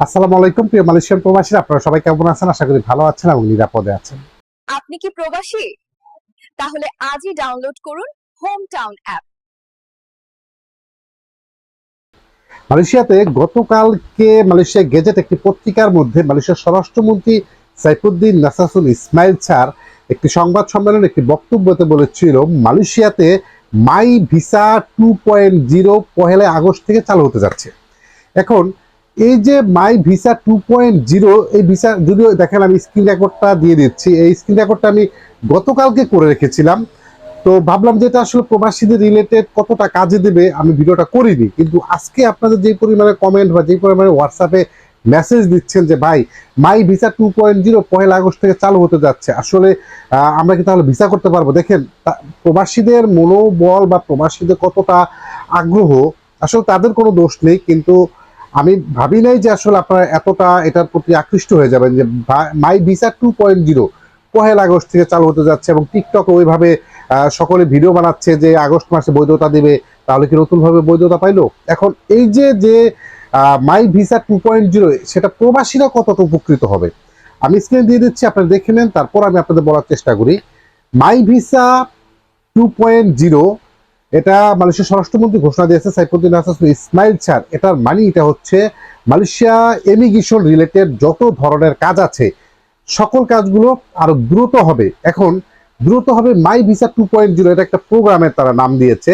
আসসালামু আলাইকুম প্রিয় মালয়েশিয়ান প্রবাসী আপনারা সবাই কেমন আছেন? আশা করি ভালো আছেন এবং নিরাপদে আছেন। আপনি কি প্রবাসী? তাহলে আজই ডাউনলোড করুন হোম টাউন অ্যাপ মালয়েশিয়াতে গতকালকে মালয়েশিয়া গেজেট একটি পত্রিকার মধ্যে মালয়েশিয়ার স্বরাষ্ট্রমন্ত্রী সাইফুদ্দিন নাসাসুল ইসমাইল স্যার একটি সংবাদ সম্মেলনে একটি বক্তব্যতে বলেছিল মালয়েশিয়াতে my visa two point zero Pohela August থেকে চালু হতে যাচ্ছে। এখন এই যে my visa two point zero এই ভিসা যদিও দেখেন আমি স্ক্রিন রেকর্ডটা দিয়ে দিচ্ছি, এই স্ক্রিন রেকর্ডটা আমি গতকালকে করে রেখেছিলাম। তো ভাবলাম যে এটা আসলে প্রবাসীদের রিলেটেড কতটা কাজে দেবে, আমি ভিডিওটা করিনি। কিন্তু আজকে আপনাদের যে পরিমাণে কমেন্ট বা যে পরিমাণে হোয়াটসঅ্যাপে মেসেজ দিচ্ছেন যে, ভাই my visa two point zero Poila August থেকে চালু হতে যাচ্ছে। আসলে আমরা কি তাহলে ভিসা করতে পারব? দেখেন প্রবাসীদের মনোবল বা প্রবাসীদের কতটা আগ্রহ, আসলে তাদের কোনো দোষ নেই। কিন্তু আমি ভাবি নাই যে আসলে আপনারা এতটা এটার প্রতি আকৃষ্ট হয়ে যাবেন যে my visa two point zero Pohela August থেকে চালু হতে যাচ্ছে এবং টিকটক ওইভাবে সকলে ভিডিও বানাচ্ছে যে আগস্ট মাসে বৈধতা দেবে, তাহলে কি নতুনভাবে বৈধতা পাইলো? এখন এই যে যে my visa two point zero সেটা প্রবাসীরা কতটা উপকৃত হবে? আমি স্ক্রিন দিয়ে দিচ্ছি, আপনারা দেখে নেন, তারপর আমি আপনাদের বলার চেষ্টা করি। My visa two point zero এটা মালয়েশিয়ার স্বরাষ্ট্রমন্ত্রী ঘোষণা দিয়েছে, সাইফুদ্দিন হাসান ইসমাইল স্যার এটার মানে এটা হচ্ছে মালয়েশিয়া এমিগ্রেশন রিলেটেড যত ধরনের কাজ আছে, সকল কাজগুলো আরও দ্রুত হবে। এখন দ্রুত হবে my visa two point zero, এটা একটা প্রোগ্রামের তারা নাম দিয়েছে।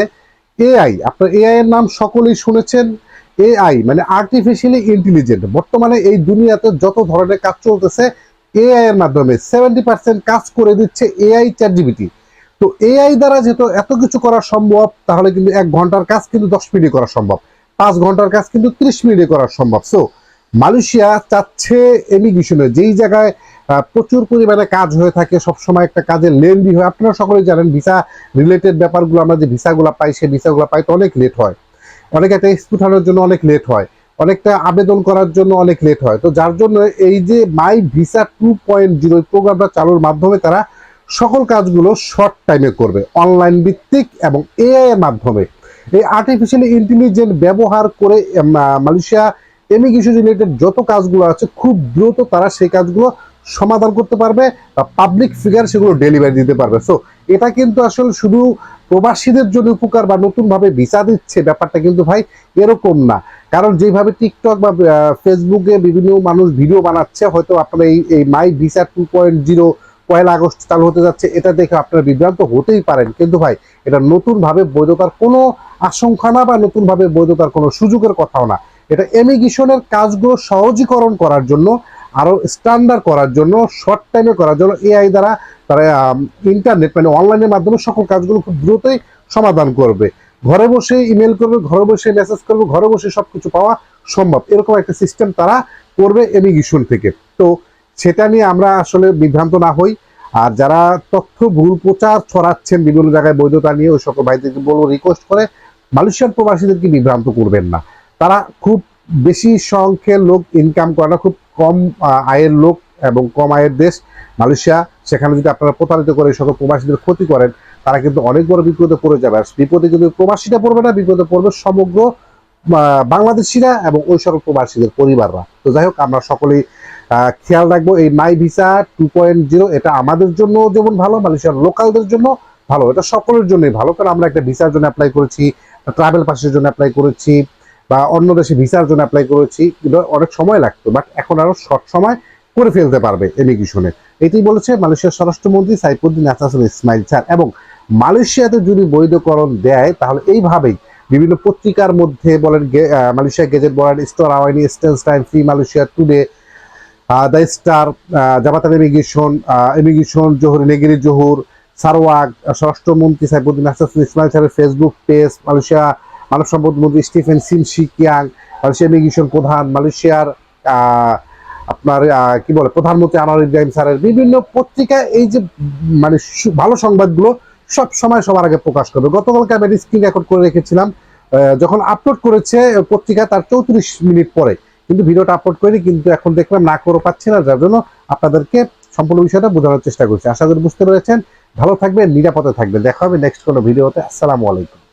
এআই, আপনার এআই এর নাম সকলেই শুনেছেন? এআই মানে আর্টিফিশিয়ালি ইন্টেলিজেন্ট বর্তমানে এই দুনিয়াতে যত ধরনের কাজ চলতেছে, এআই এর মাধ্যমে সেভেন্টি পার্সেন্ট কাজ করে দিচ্ছে এআই চ্যাট জিবিটি তো এআই দ্বারা যেহেতু এত কিছু করা সম্ভব, তাহলে কিন্তু এক ঘণ্টার কাজ কিন্তু দশ মিনিটে করা সম্ভব। পাঁচ ঘণ্টার কাজ কিন্তু ত্রিশ মিনিটে করা সম্ভব। সো মালয়েশিয়া চাচ্ছে এমিগ্রেশনে যেই জায়গায় প্রচুর পরিমাণে কাজ হয়ে থাকে, সবসময় একটা কাজের লেন্দি হয়। আপনারা সকলেই জানেন ভিসা রিলেটেড ব্যাপারগুলো, আমরা যে ভিসাগুলো পাই, সেই ভিসাগুলো পাইতে অনেক লেট হয়। অনেক একটা উঠানোর জন্য অনেক লেট হয়। অনেকটা আবেদন করার জন্য অনেক লেট হয়। তো যার জন্য এই যে my visa two point zero প্রোগ্রামটা চালুর মাধ্যমে তারা সকল কাজগুলো শর্ট টাইমে করবে অনলাইন ভিত্তিক এবং এআই এর মাধ্যমে। এই আর্টিফিশিয়াল ইন্টেলিজেন্ট ব্যবহার করে মালয়েশিয়া ইমিগ্রেশন রিলেটেড যত কাজগুলো আছে, খুব দ্রুত তারা সেই কাজগুলো সমাধান করতে পারবে বা পাবলিক ফিগার সেগুলো ডেলিভারি দিতে পারবে। সো এটা কিন্তু আসলে শুধু প্রবাসীদের জন্য উপকার বা নতুনভাবে ভিসা দিচ্ছে, ব্যাপারটা কিন্তু ভাই এরকম না। কারণ যেভাবে টিকটক বা ফেসবুকে বিভিন্ন মানুষ ভিডিও বানাচ্ছে, হয়তো আপনারা এই এই my visa two point zero Poila August চালু হতে যাচ্ছে, এটা দেখে আপনারা বিভ্রান্ত হতেই পারেন। কিন্তু ভাই, এটা নতুনভাবে বৈধতার কোনো আশঙ্কা না বা নতুনভাবে বৈধতার কোনো সুযোগের কথাও না। এটা এমিগ্রেশনের কাজগুলো সহজীকরণ করার জন্য আরও স্ট্যান্ডার্ড করার জন্য শর্ট টাইমে করার জন্য এআই দ্বারা তারা ইন্টারনেট মানে অনলাইনের মাধ্যমে সকল কাজগুলো খুব দ্রুতই সমাধান করবে। ঘরে বসে ইমেল করবে, ঘরে বসে মেসেজ করবে, ঘরে বসে সবকিছু পাওয়া সম্ভব। এরকম একটা সিস্টেম তারা করবে এমিগ্রেশন থেকে। তো সেটা নিয়ে আমরা আসলে বিভ্রান্ত না হই। আর যারা তথ্য ভুল প্রচার ছড়াচ্ছেন বিভিন্ন জায়গায় বৈধতা নিয়ে, ওই সকল ভাইদেরকে বলব রিকোয়েস্ট করে, মালয়েশিয়ান প্রবাসীদেরকে বিভ্রান্ত করবেন না। তারা খুব বেশি সংখ্যের লোক ইনকাম করে না, খুব কম আয়ের লোক এবং কম আয়ের দেশ। মালয়েশিয়া, সেখানে যদি আপনারা প্রতারিত করে সকল প্রবাসীদের ক্ষতি করেন, তারা কিন্তু অনেক বড় বিপদে পড়ে যাবে। আর বিপদে কিন্তু প্রবাসীটা পড়বে না, বিপদে পড়বে সমগ্র বাংলাদেশিরা এবং ওই সকল প্রবাসীদের পরিবাররা। তো যাই হোক, আমরা সকলেই খেয়াল রাখব, এই my visa two point zero, এটা আমাদের জন্য যেমন ভালো, মালয়েশিয়ার লোকালদের জন্য ভালো, এটা সকলের জন্যই ভালো। কারণ আমরা একটা ভিসার জন্য অ্যাপ্লাই করেছি ট্রাভেল পাসের জন্য অ্যাপ্লাই করেছি, বা অন্য দেশে ভিসার জন্য অ্যাপ্লাই করেছি অনেক সময় লাগতো বাট এখন আরও শর্ট সময় করে ফেলতে পারবে এমিগ্রেশনে এটি বলেছে মালয়েশিয়ার স্বরাষ্ট্রমন্ত্রী সাইফুদ্দিন হাসান ইসমাইল স্যার, এবং মালয়েশিয়াতে যদি বৈধকরণ দেয়, তাহলে এইভাবেই বিভিন্ন পত্রিকার মধ্যে বলেন মালয়েশিয়া গেজেট বলেন, Astro Awani Straits Times Free Malaysia, Today The Star Jabatan immigration immigration, Johor Negeri Johor Sarawak স্বরাষ্ট্রমন্ত্রী সাইফুদ্দিন হাসান ইসমাইল স্যারের ফেসবুক পেজ, মালয়েশিয়া মানব সম্পদ মন্ত্রী Stephen Sim Chee Keong, Malaysia immigration প্রধান, মালয়েশিয়ার আপনার কি বলে, প্রধানমন্ত্রী আনোয়ার ইব্রাহিম স্যারের বিভিন্ন পত্রিকা এই যে মানে ভালো সংবাদগুলো সব সময় সবার আগে প্রকাশ করবে। গতকালকে আমি স্ক্রিন রেকর্ড করে রেখেছিলাম যখন আপলোড করেছে পত্রিকা তার চৌত্রিশ মিনিট পরে। কিন্তু ভিডিওটা আপলোড করিনি, কিন্তু এখন দেখলাম না করে পাচ্ছি না, যার জন্য আপনাদেরকে সম্পূর্ণ বিষয়টা বোঝানোর চেষ্টা করছি। আশা করি বুঝতে পেরেছেন। ভালো থাকবেন, নিরাপদে থাকবেন। দেখা হবে নেক্সট কোনো ভিডিওতে আসসালামু আলাইকুম।